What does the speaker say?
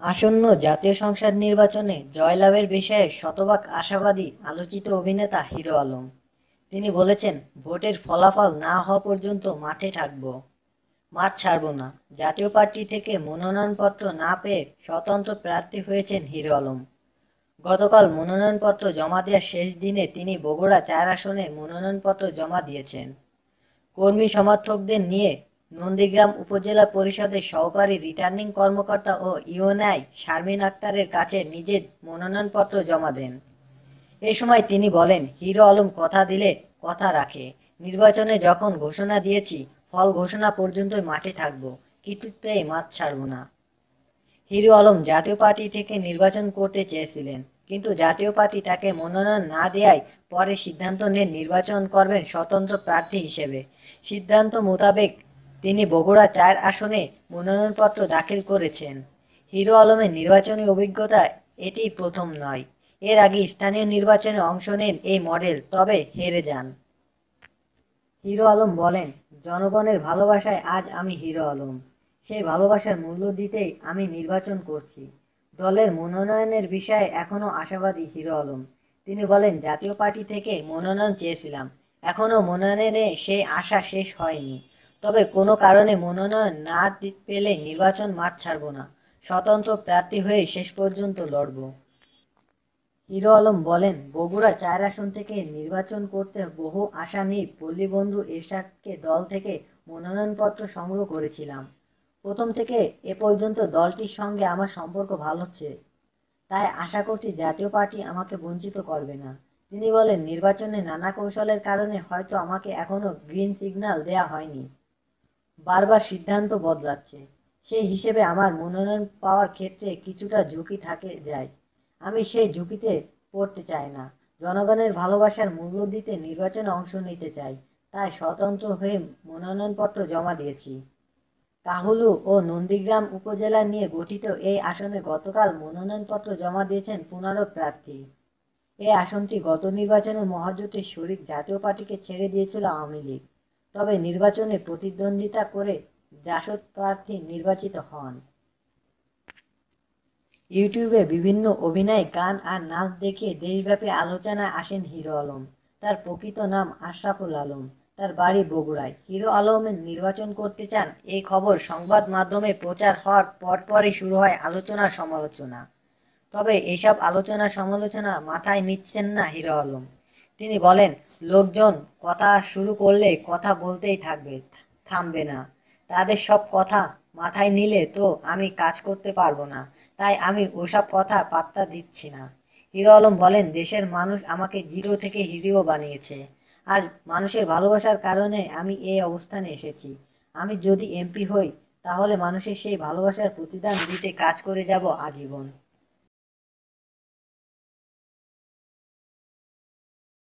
আসন্ন জাতীয় সংসদ নির্বাচনে জয়লাভের বিষয়ে শতভাগ আশাবাদী আলোচিত অভিনেতা হিরো আলম। তিনি বলেছেন, ভোটের ফলাফল না হওয়া পর্যন্ত মাঠে থাকব। মাঠ ছাড়ব না। জাতীয় পার্টি থেকে মনোনয়নপত্র না পেয়ে স্বতন্ত্র প্রার্থী হয়েছেন হিরো আলম। গতকাল মনোনয়নপত্র জমা দেওয়ার শেষ দিনে তিনি বগুড়া চার আসনে মনোনয়নপত্র জমা দিয়েছেন। কর্মী সমর্থকদের নিয়ে নন্দীগ্রাম উপজেলা পরিষদের সহকারী রিটার্নিং কর্মকর্তা ও ইউএনআই শারমিন আক্তারের কাছে নিজের মনোনয়নপত্র জমা দেন। এ সময় তিনি বলেন, হিরো আলম কথা দিলে কথা রাখে। নির্বাচনে যখন ঘোষণা দিয়েছি, ফল ঘোষণা পর্যন্তই মাঠে থাকব, কিছুতেই মাঠ ছাড়ব না। হিরো আলম জাতীয় পার্টি থেকে নির্বাচন করতে চেয়েছিলেন, কিন্তু জাতীয় পার্টি তাকে মনোনয়ন না দেওয়ায় পরে সিদ্ধান্ত নিয়ে নির্বাচন করবেন স্বতন্ত্র প্রার্থী হিসেবে। সিদ্ধান্ত মোতাবেক তিনি বগুড়া চার আসনে মনোনয়নপত্র দাখিল করেছেন। হিরো আলমের নির্বাচনী অভিজ্ঞতা এটি প্রথম নয়। এর আগে স্থানীয় নির্বাচনে অংশ নেন এই মডেল, তবে হেরে যান। হিরো আলম বলেন, জনগণের ভালোবাসায় আজ আমি হিরো আলম। সেই ভালোবাসার মূল্য দিতেই আমি নির্বাচন করছি। দলের মনোনয়নের বিষয়ে এখনও আশাবাদী হিরো আলম। তিনি বলেন, জাতীয় পার্টি থেকে মনোনয়ন চেয়েছিলাম। এখনও মনোনয়নে সেই আশা শেষ হয়নি। তবে কোনো কারণে মনোনয়ন না পেলে নির্বাচন মাঠ ছাড়ব না। স্বতন্ত্র প্রার্থী হয়ে শেষ পর্যন্ত লড়ব। হিরো আলম বলেন, বগুড়া চার আসন থেকে নির্বাচন করতে বহু আশা নিয়ে পল্লীবন্ধু এরশাদকে দল থেকে মনোনয়নপত্র সংগ্রহ করেছিলাম। প্রথম থেকে এ পর্যন্ত দলটির সঙ্গে আমার সম্পর্ক ভালো হচ্ছে। তাই আশা করছি জাতীয় পার্টি আমাকে বঞ্চিত করবে না। তিনি বলেন, নির্বাচনে নানা কৌশলের কারণে হয়তো আমাকে এখনও গ্রিন সিগন্যাল দেয়া হয়নি। বারবার সিদ্ধান্ত বদলাচ্ছে। সেই হিসেবে আমার মনোনয়ন পাওয়ার ক্ষেত্রে কিছুটা ঝুঁকি থাকে যায়। আমি সেই ঝুঁকিতে পড়তে চাই না। জনগণের ভালোবাসার মূল্য দিতে নির্বাচনে অংশ নিতে চাই। তাই স্বতন্ত্র হয়ে মনোনয়নপত্র জমা দিয়েছি। কাহুলু ও নন্দীগ্রাম উপজেলা নিয়ে গঠিত এই আসনে গতকাল মনোনয়নপত্র জমা দিয়েছেন পনেরো প্রার্থী। এই আসনটি গত নির্বাচনে মহাজোটের শরিক জাতীয় পার্টিকে ছেড়ে দিয়েছিল আওয়ামী লীগ। তবে নির্বাচনে প্রতিদ্বন্দ্বিতা করে জাসদ প্রার্থী নির্বাচিত হন। ইউটিউবে বিভিন্ন অভিনয়, গান আর নাচ দেখিয়ে দেশব্যাপী আলোচনায় আসেন হিরো আলম। তার প্রকৃত নাম আশরাফুল আলম। তার বাড়ি বগুড়ায়। হিরো আলমের নির্বাচন করতে চান এই খবর সংবাদ মাধ্যমে প্রচার হওয়ার পরপরই শুরু হয় আলোচনা সমালোচনা। তবে এইসব আলোচনা সমালোচনা মাথায় নিচ্ছেন না হিরো আলম। তিনি বলেন লোকজন কথা শুরু করলে কথা বলতেই থাকবে, থামবে না। তাদের সব কথা মাথায় নিলে তো আমি কাজ করতে পারব না, তাই আমি ওসব কথা পাত্তা দিচ্ছি না। হিরো আলম বলেন, দেশের মানুষ আমাকে জিরো থেকে হিরো বানিয়েছে আর মানুষের ভালোবাসার কারণে আমি এই অবস্থানে এসেছি। আমি যদি এমপি হই, তাহলে মানুষের সেই ভালোবাসার প্রতিদান দিতে কাজ করে যাব আজীবন।